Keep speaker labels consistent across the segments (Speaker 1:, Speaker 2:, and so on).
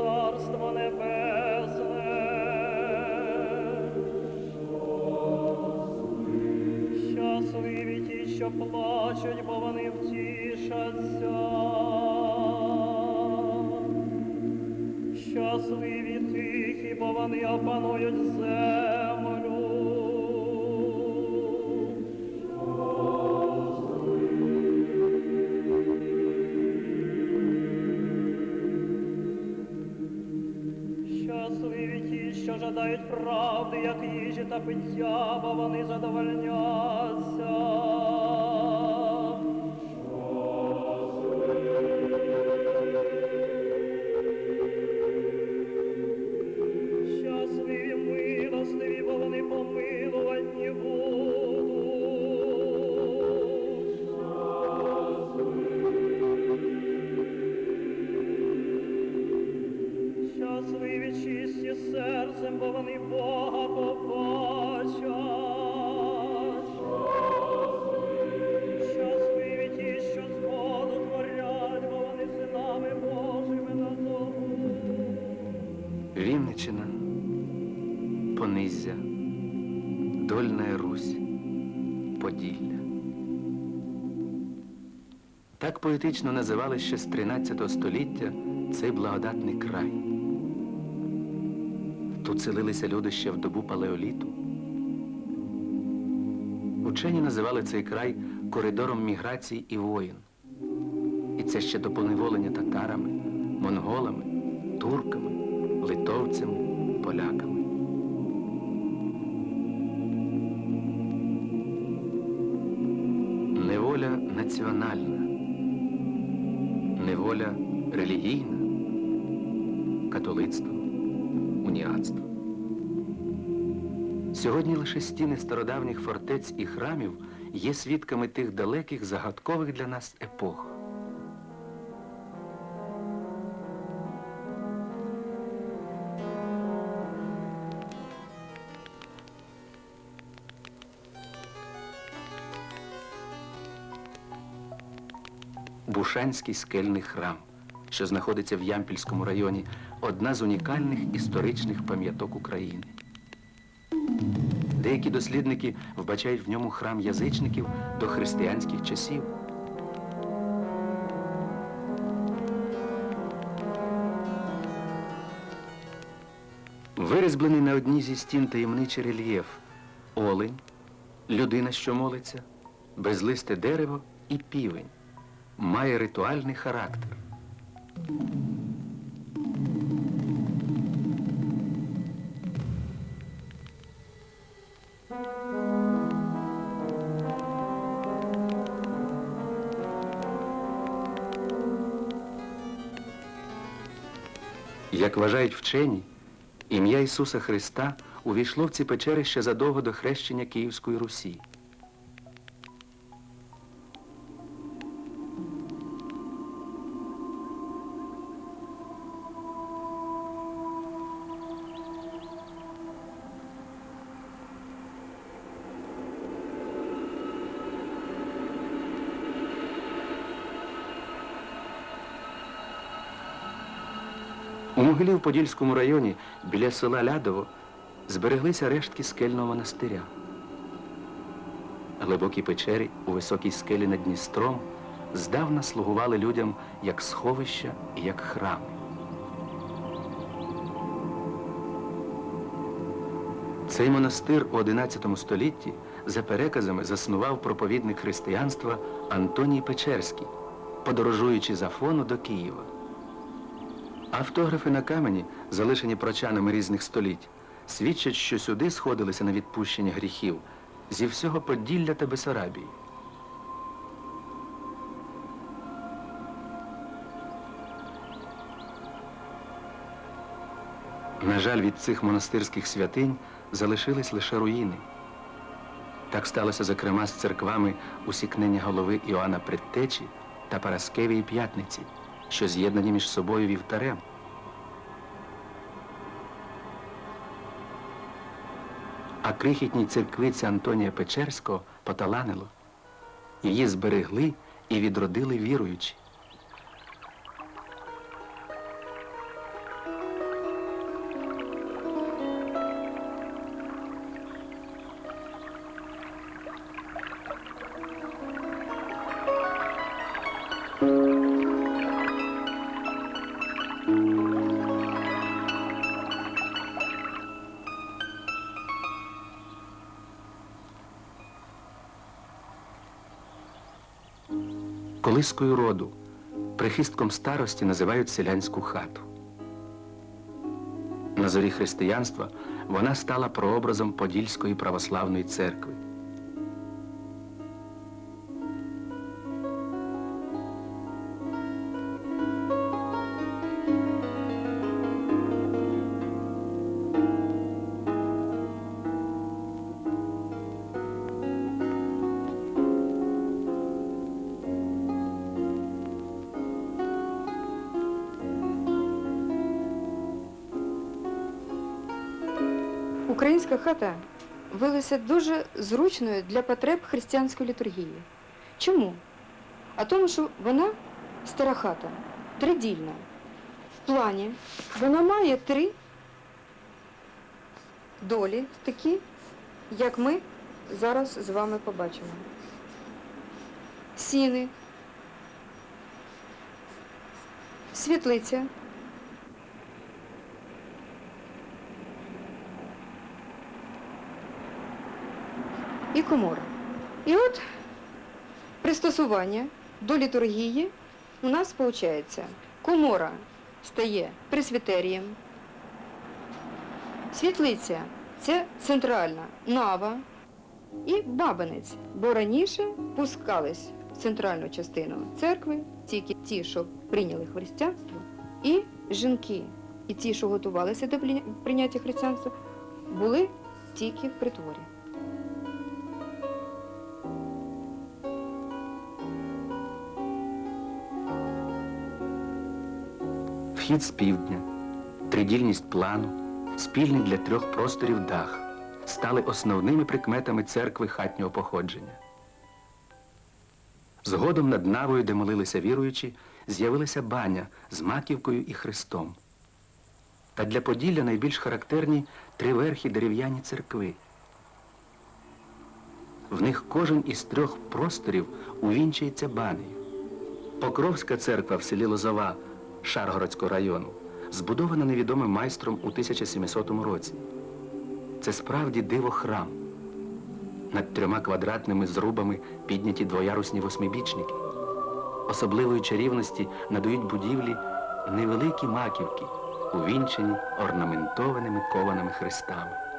Speaker 1: Царство Небесне. Щасливі ті, що плачуть, бо вони втішаться. Щасливі тихі, бо вони опанують землю. Жадають правди, як їжі та пиття, бо вони задовольняться.
Speaker 2: Так поетично називали ще з 13 століття цей благодатний край. Тут селилися люди ще в добу палеоліту. Учені називали цей край коридором міграцій і воїн. І це ще до поневолення татарами, монголами, турками, литовцями, поляками. Неволя національна, неволя релігійна, католицтво, уніатство. Сьогодні лише стіни стародавніх фортець і храмів є свідками тих далеких загадкових для нас епох. Бушанський скельний храм, що знаходиться в Ямпільському районі, одна з унікальних історичних пам'яток України. Деякі дослідники вбачають в ньому храм язичників до християнських часів. Вирізблений на одній зі стін таємничий рельєф олень, людина, що молиться, безлисте дерево і півень має ритуальний характер. Як вважають вчені, ім'я Ісуса Христа увійшло в ці печери ще задовго до хрещення Київської Русі. Могилі в Подільському районі біля села Лядово збереглися рештки скельного монастиря. Глибокі печері у високій скелі над Дністром здавна слугували людям як сховища і як храми. Цей монастир у XI столітті за переказами заснував проповідник християнства Антоній Печерський, подорожуючи з Афону до Києва. Автографи на камені, залишені прочанами різних століть, свідчать, що сюди сходилися на відпущення гріхів зі всього Поділля та Бесарабії. На жаль, від цих монастирських святинь залишились лише руїни. Так сталося, зокрема, з церквами усікнення голови Іоанна Предтечі та Параскевії П'ятниці, що з'єднані між собою вівтарем. А крихітній церквиці Антонія Печерського поталанило. Її зберегли і відродили віруючі. Колискою роду, прихистком старості називають селянську хату. На зорі християнства вона стала прообразом Подільської православної церкви.
Speaker 3: Хата виявилася дуже зручною для потреб християнської літургії. Чому? А тому, що вона стара хата, тридільна. В плані вона має три долі, такі, як ми зараз з вами побачимо. Сіни, світлиця, і комора. І от пристосування до літургії у нас виходить, комора стає пресвітерієм, світлиця це центральна нава і бабинець, бо раніше пускались в центральну частину церкви тільки ті, що прийняли християнство, і жінки, і ті, що готувалися до прийняття християнства, були тільки в притворі.
Speaker 2: Вхід з півдня, тридільність плану, спільний для трьох просторів дах стали основними прикметами церкви хатнього походження. Згодом над навою, де молилися віруючі, з'явилася баня з маківкою і хрестом. Та для Поділля найбільш характерні триверхі дерев'яні церкви. В них кожен із трьох просторів увінчується банею. Покровська церква в селі Лозова Шаргородського району збудована невідомим майстром у 1700 році. Це справді диво храм. Над трьома квадратними зрубами підняті двоярусні восьмибічники. Особливої чарівності надають будівлі невеликі маківки, увінчені орнаментованими кованими хрестами.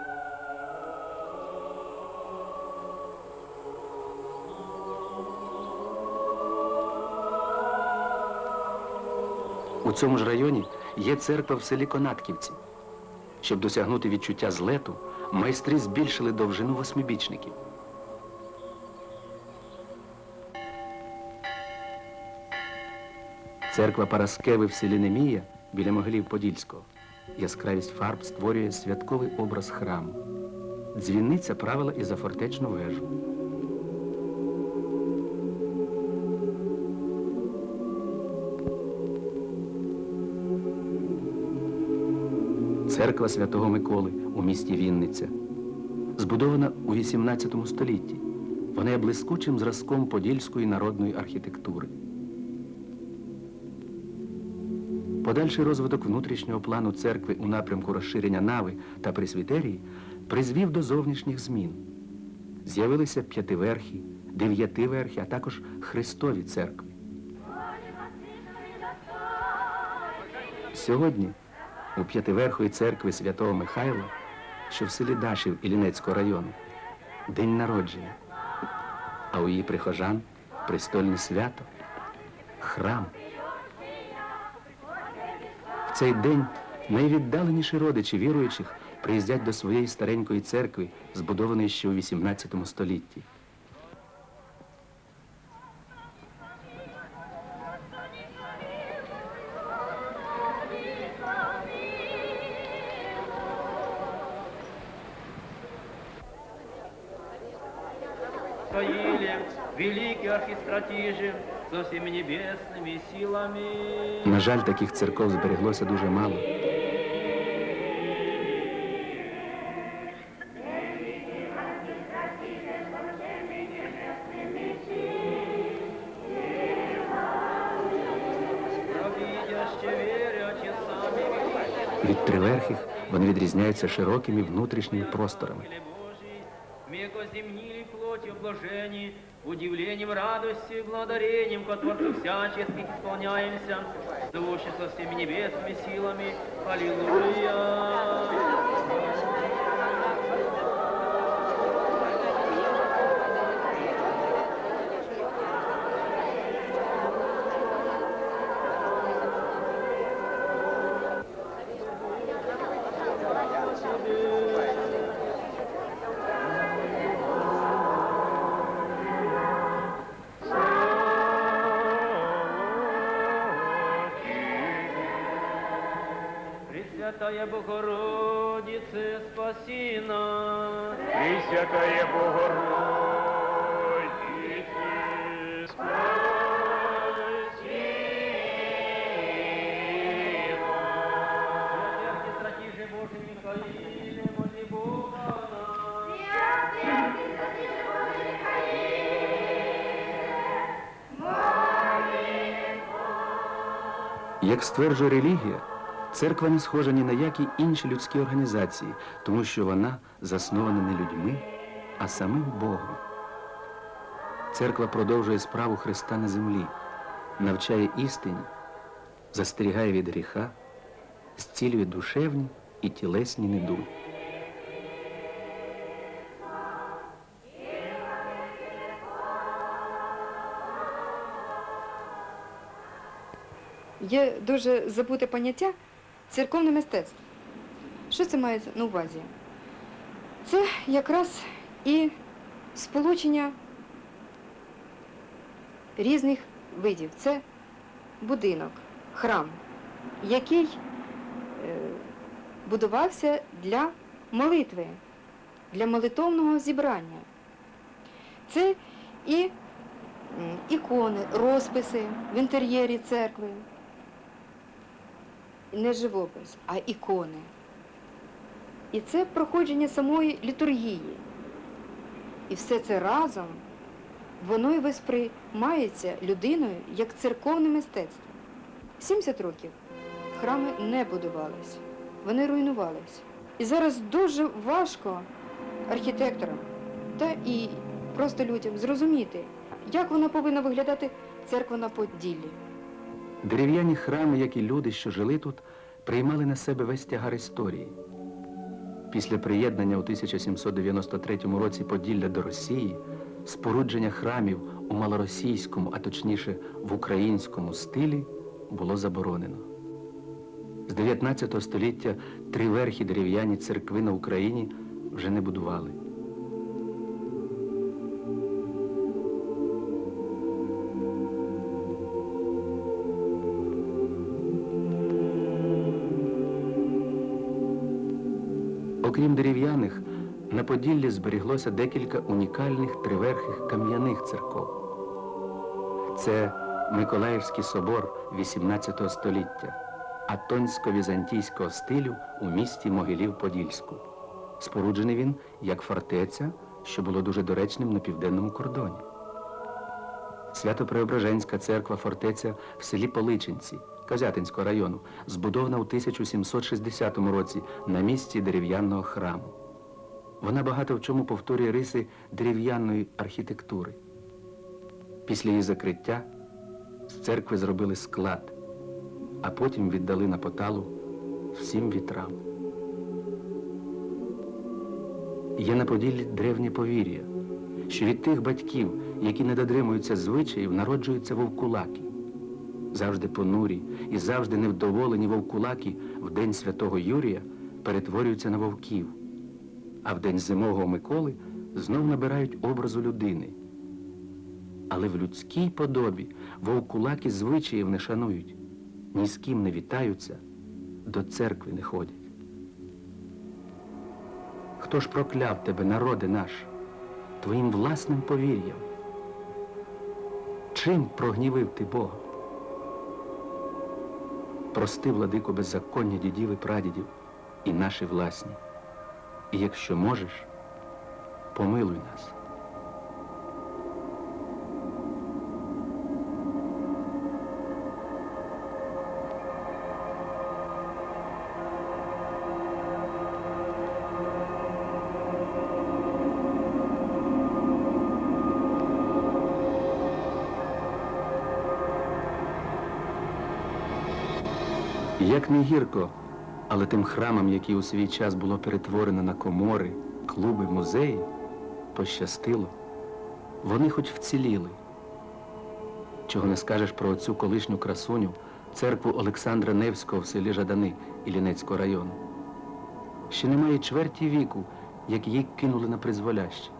Speaker 2: У цьому ж районі є церква в селі Конатківці. Щоб досягнути відчуття злету, майстри збільшили довжину восьмибічників. Церква Параскеви в селі Немія біля могилів Подільського. Яскравість фарб створює святковий образ храму. Дзвіниця правила і за фортечну вежу. Церква Святого Миколи у місті Вінниця. Збудована у XVIII столітті. Вона є блискучим зразком подільської народної архітектури. Подальший розвиток внутрішнього плану церкви у напрямку розширення нави та пресвітерії призвів до зовнішніх змін. З'явилися п'ятиверхі, дев'ятиверхі, а також хрестові церкви. Сьогодні у п'ятиверхої церкви святого Михайла, що в селі Дашів Іллінецького району, день народження, а у її прихожан престольне свято, храм. В цей день найвіддаленіші родичі віруючих приїздять до своєї старенької церкви, збудованої ще у XVIII столітті.
Speaker 1: Михаиле, великий архистратиже, со всеми небесными силами.
Speaker 2: На жаль, таких церков збереглося дуже мало. Від триверхих вони відрізняються широкими внутрішніми просторами.
Speaker 1: Блажени,
Speaker 4: удивлением, радостью, благодарением ко Творцу всяческих исполняемся, Звучится всеми небесными силами. Аллилуйя! Пресвятая Богородице, спаси нас.
Speaker 5: Пресвятая Богородице, спаси нас.
Speaker 4: Святые стратиже Божий Михаиле, моли Бога.
Speaker 2: Як стверджує релігія, церква не схожа ні на які інші людські організації, тому що вона заснована не людьми, а самим Богом. Церква продовжує справу Христа на землі, навчає істині, застерігає від гріха, зцілює душевні і тілесні недуги.
Speaker 3: Є дуже забуте поняття церковне мистецтво. Що це мається на увазі? Це якраз і сполучення різних видів. Це будинок, храм, який е, будувався для молитви, для молитовного зібрання. Це і ікони, розписи в інтер'єрі церкви. Не живопис, а ікони. І це проходження самої літургії. І все це разом, воно і восприймається людиною як церковне мистецтво. 70 років храми не будувались, вони руйнувались. І зараз дуже важко архітекторам та і просто людям зрозуміти, як вона повинна виглядати церква на Поділлі.
Speaker 2: Дерев'яні храми, як і люди, що жили тут, приймали на себе весь тягар історії. Після приєднання у 1793 році Поділля до Росії, спорудження храмів у малоросійському, а точніше в українському стилі, було заборонено. З 19 століття триверхі дерев'яні церкви на Україні вже не будували. Окрім дерев'яних, на Поділлі зберіглося декілька унікальних триверхих кам'яних церков. Це Миколаївський собор XVIII століття, атонсько-візантійського стилю у місті Могилів-Подільську. Споруджений він як фортеця, що було дуже доречним на південному кордоні. Свято-Преображенська церква фортеця в селі Поличинці Козятинського району, збудована у 1760 році на місці дерев'яного храму. Вона багато в чому повторює риси дерев'яної архітектури. Після її закриття з церкви зробили склад, а потім віддали на поталу всім вітрам. Є на Поділлі древнє повір'я, що від тих батьків, які не дотримуються звичаїв, народжуються вовкулаки. Завжди понурі і завжди невдоволені вовкулаки в день святого Юрія перетворюються на вовків, а в день зимового Миколи знов набирають образу людини. Але в людській подобі вовкулаки звичаїв не шанують, ні з ким не вітаються, до церкви не ходять. Хто ж прокляв тебе, народи наш, твоїм власним повір'ям? Чим прогнівив ти Бога? Прости, владико, беззаконня дідів і прадідів і наші власні. І якщо можеш, помилуй нас. Як не гірко, але тим храмам, які у свій час було перетворено на комори, клуби, музеї, пощастило. Вони хоч вціліли. Чого не скажеш про оцю колишню красуню, церкву Олександра Невського в селі Жадани Іллінецького району. Ще немає чверті віку, як її кинули на призволяще.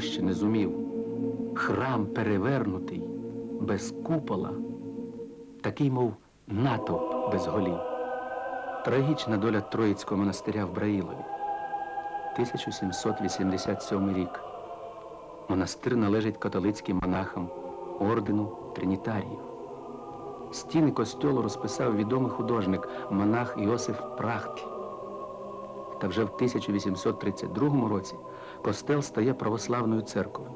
Speaker 2: Ще не зумів. Храм перевернутий, без купола, такий, мов натовп без голів. Трагічна доля Троїцького монастиря в Браїлові. 1787 рік. Монастир належить католицьким монахам ордену Тринітаріїв. Стіни костьолу розписав відомий художник монах Йосиф Прахтль. Та вже в 1832 році костел стає православною церковою.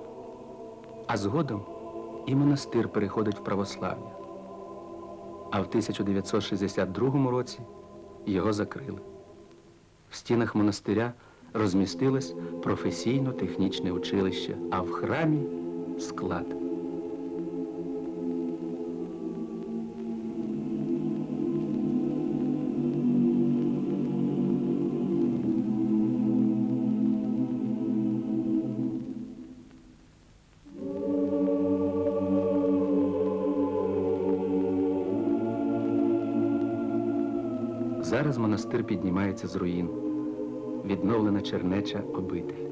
Speaker 2: А згодом і монастир переходить в православ'я. А в 1962 році його закрили. В стінах монастиря розмістилось професійно-технічне училище, а в храмі склад. Монастир піднімається з руїн. Відновлена чернеча обитель.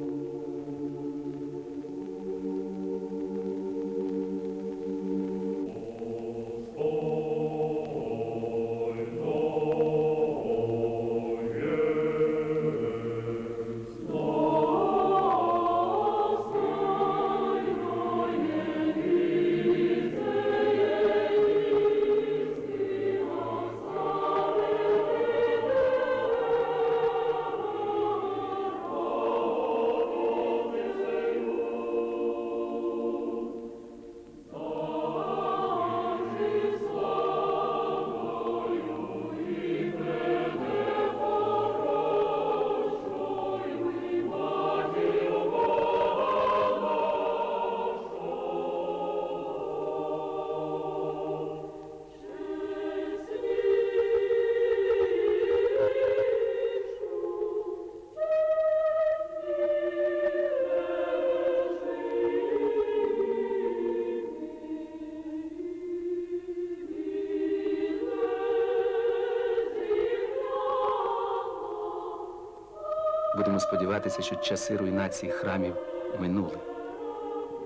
Speaker 2: Сподіватися, що часи руйнації храмів минули.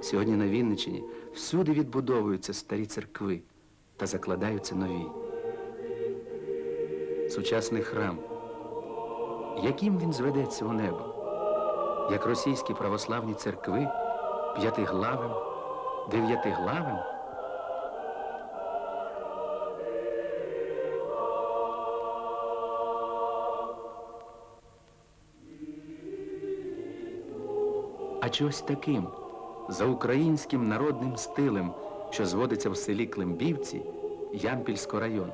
Speaker 2: Сьогодні на Вінниччині всюди відбудовуються старі церкви та закладаються нові. Сучасний храм. Яким він зведеться у небо? Як російські православні церкви п'ятиглавим, дев'ятиглавим? А чогось таким, за українським народним стилем, що зводиться в селі Климбівці Ямпільського району.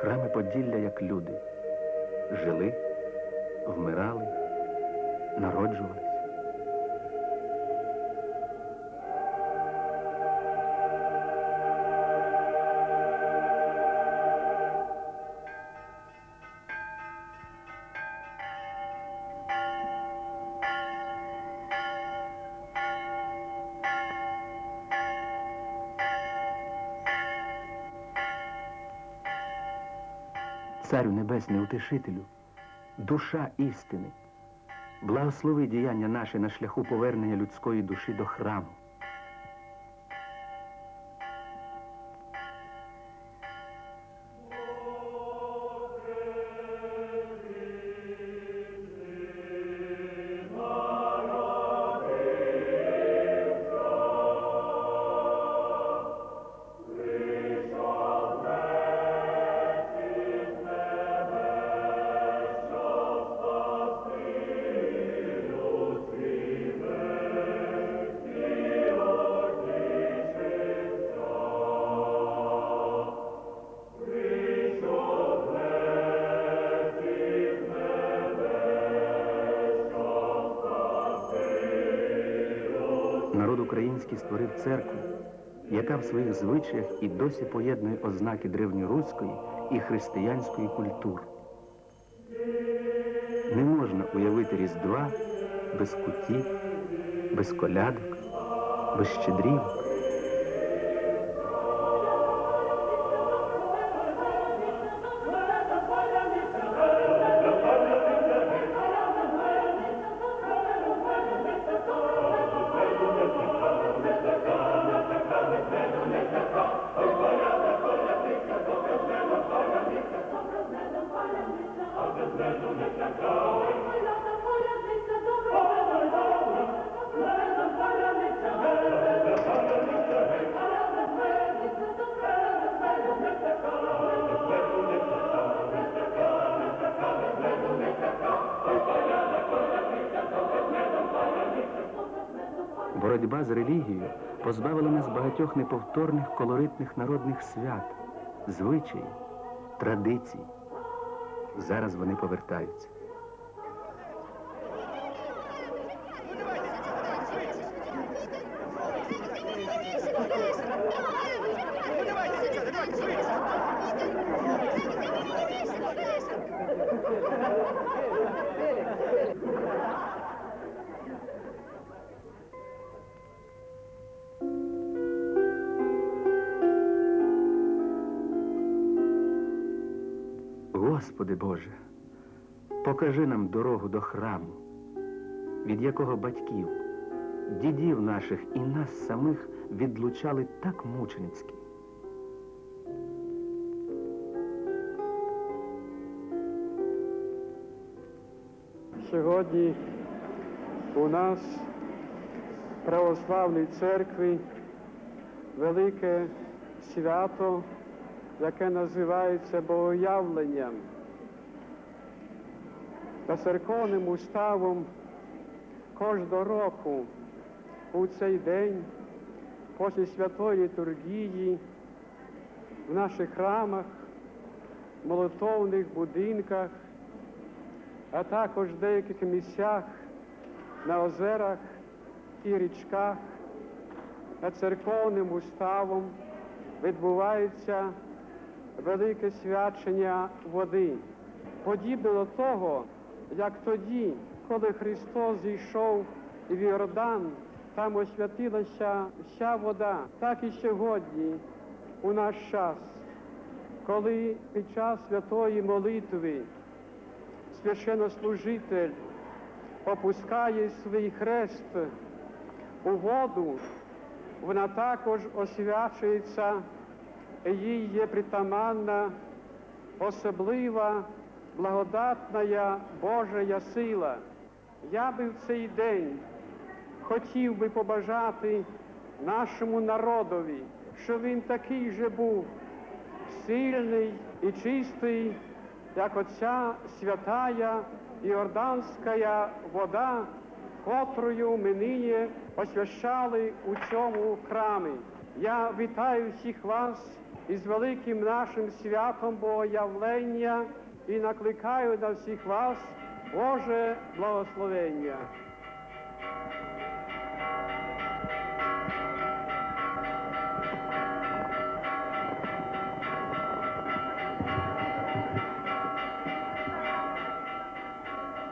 Speaker 2: Храми Поділля як люди. Жили, вмирали, народжувались. Царю Небесний Утешителю, душа істини, благослови діяння наші на шляху повернення людської душі до храму. Створив церкву, яка в своїх звичаях і досі поєднує ознаки древньоруської і християнської культур. Не можна уявити Різдва без кутів, без колядок, без щедрівок. Багатьох неповторних колоритних народних свят, звичаїв, традицій. Зараз вони повертаються. Господи Боже, покажи нам дорогу до храму, від якого батьків, дідів наших і нас самих відлучали так мученицьки.
Speaker 6: Сьогодні у нас в православній церкві велике свято, яке називається Богоявленням. За церковним уставом кожного року у цей день, після святої літургії, в наших храмах, молитовних будинках, а також в деяких місцях на озерах і річках, за церковним уставом відбувається велике свячення води. Подібно до того, як тоді, коли Христос зійшов в Йордан, там освятилася вся вода, так і сьогодні, у наш час, коли під час святої молитви священнослужитель опускає свій хрест у воду, вона також освячується, і їй є притаманна особлива благодатна Божая сила. Я би в цей день хотів би побажати нашому народові, що він такий же був сильний і чистий, як оця святая Іорданська вода, котрою ми нині освящали у цьому храмі. Я вітаю всіх вас із великим нашим святом Богоявлення і накликаю на всіх вас Боже благословення.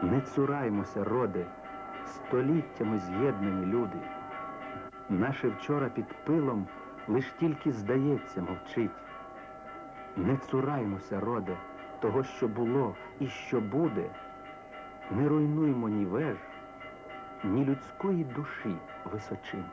Speaker 2: Не цураймося, роде, століттями з'єднані люди. Наше вчора під пилом лиш тільки здається, мовчить. Не цураймося, роде, того, що було і що буде, не руйнуймо ні веж, ні людської душі височин.